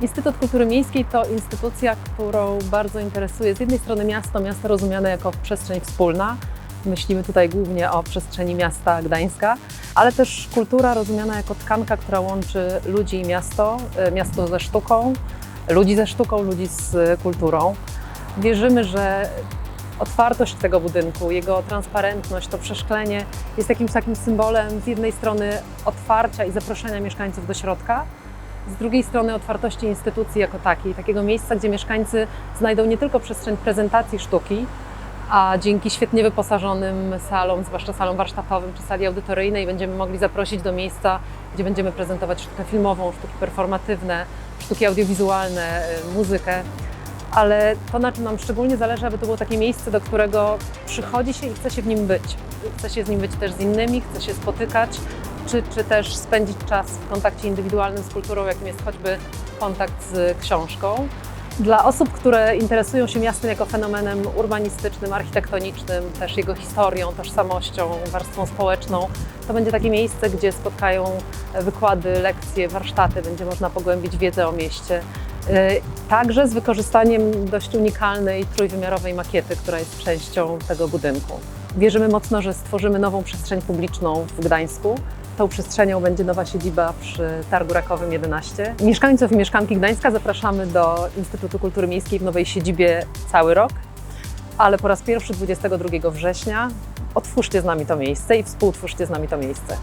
Instytut Kultury Miejskiej to instytucja, którą bardzo interesuje z jednej strony miasto, miasto rozumiane jako przestrzeń wspólna. Myślimy tutaj głównie o przestrzeni miasta Gdańska, ale też kultura rozumiana jako tkanka, która łączy ludzi i miasto, y, miasto ze sztuką, ludzi ze sztuką, ludzi z kulturą. Wierzymy, że otwartość tego budynku, jego transparentność, to przeszklenie jest jakimś takim symbolem z jednej strony otwarcia i zaproszenia mieszkańców do środka, z drugiej strony otwartości instytucji jako takiej, takiego miejsca, gdzie mieszkańcy znajdą nie tylko przestrzeń prezentacji sztuki, a dzięki świetnie wyposażonym salom, zwłaszcza salom warsztatowym czy sali audytoryjnej, będziemy mogli zaprosić do miejsca, gdzie będziemy prezentować sztukę filmową, sztuki performatywne, sztuki audiowizualne, y, muzykę. Ale to, na czym nam szczególnie zależy, aby to było takie miejsce, do którego przychodzi się i chce się w nim być. Chce się z nim być też z innymi, chce się spotykać, czy, czy też spędzić czas w kontakcie indywidualnym z kulturą, jakim jest choćby kontakt z książką. Dla osób, które interesują się miastem jako fenomenem urbanistycznym, architektonicznym, też jego historią, tożsamością, warstwą społeczną, to będzie takie miejsce, gdzie spotkają wykłady, lekcje, warsztaty, będzie można pogłębić wiedzę o mieście. Yy, Także z wykorzystaniem dość unikalnej trójwymiarowej makiety, która jest częścią tego budynku. Wierzymy mocno, że stworzymy nową przestrzeń publiczną w Gdańsku. Tą przestrzenią będzie nowa siedziba przy Targu Rakowym 11. Mieszkańców i mieszkanki Gdańska zapraszamy do Instytutu Kultury Miejskiej w nowej siedzibie cały rok, ale po raz pierwszy 22 września otwórzcie z nami to miejsce i współtwórzcie z nami to miejsce.